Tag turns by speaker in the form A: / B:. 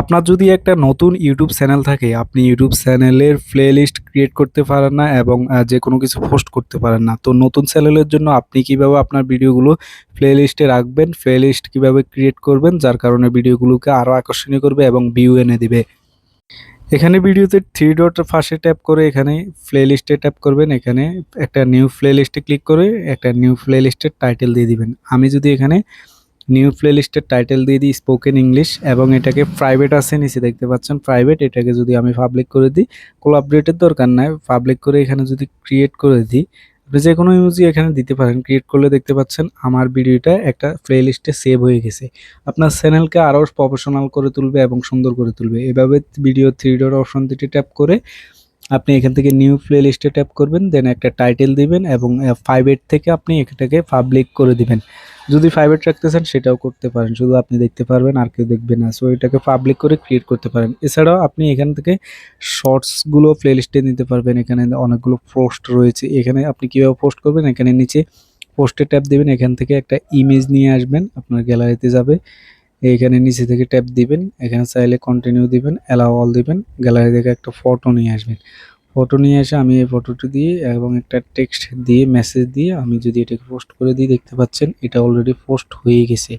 A: আপনার যদি একটা নতুন ইউটিউব চ্যানেল থাকে, আপনি ইউটিউব চ্যানেলের প্লেলিস্ট ক্রিয়েট করতে পারেন না এবং যে কোনো কিছু পোস্ট করতে পারেন না। তো নতুন চ্যানেলের জন্য আপনি কীভাবে আপনার ভিডিওগুলো প্লেলিস্টে রাখবেন প্লেলিস্ট কীভাবে ক্রিয়েট করবেন, যার কারণে ভিডিওগুলোকে আরও আকর্ষণীয় করবে এবং ভিউ এনে দিবে। এখানে ভিডিওতে থ্রি ডট পাশে ট্যাপ করে এখানে প্লেলিস্টে ট্যাপ করবেন। এখানে একটা নিউ প্লেলিস্টে ক্লিক করে একটা নিউ প্লেলিস্টের টাইটেল দিয়ে দিবেন। আমি যদি এখানে নিউ প্লেলিস্টের টাইটেল দিয়ে দিই স্পোকেন ইংলিশ এবং এটাকে প্রাইভেট আছে নিচে দেখতে পাচ্ছেন, প্রাইভেট, এটাকে যদি আমি পাবলিক করে দিই আপডেটের দরকার নাই পাবলিক করে এখানে যদি ক্রিয়েট করে দিই, আপনি যে কোনো ইউজি এখানে দিতে পারেন ক্রিয়েট করলে দেখতে পাচ্ছেন আমার ভিডিওটা একটা প্লেলিস্টে সেভ হয়ে গেছে। আপনার চ্যানেলকে আরও প্রফেশনাল করে তুলবে এবং সুন্দর করে তুলবে। এভাবে ভিডিও থ্রি ডট অপশন দুটি ট্যাপ করে আপনি এখান থেকে নিউ প্লে লিস্টে ট্যাপ করবেন দেন একটা টাইটেল দিবেন এবং ফাইভ এইট থেকে আপনি এটাকে পাবলিক করে দিবেন। যদি রাখতে চান সেটাও করতে পারেন। শুধু আপনি দেখতে পারবেন, আর কেউ দেখবে না। সো এটাকে পাবলিক করে ক্রিয়েট করতে পারেন। এছাড়াও আপনি এখান থেকে শর্টসগুলো প্লে লিস্টে নিতে পারবেন। এখানে অনেকগুলো পোস্ট রয়েছে। এখানে আপনি কীভাবে পোস্ট করবেন? এখানে নিচে পোস্টে ট্যাপ দিবেন। এখান থেকে একটা ইমেজ নিয়ে আসবেন। আপনার গ্যালারিতে যাবে। এখানে নিচে থেকে ট্যাপ দিবেন। এখানে চাইলে কন্টিনিউ দিবেন। অ্যালাউ অল দিবেন। গ্যালারি থেকে একটা ফটো নিয়ে আসবেন। ফটো নিয়ে এসে আমি এই ফটোটি দিয়ে এবং একটা টেক্সট দিয়ে মেসেজ দিয়ে আমি যদি এটাকে পোস্ট করে দিই, দেখতে পাচ্ছেন এটা অলরেডি পোস্ট হয়ে গেছে।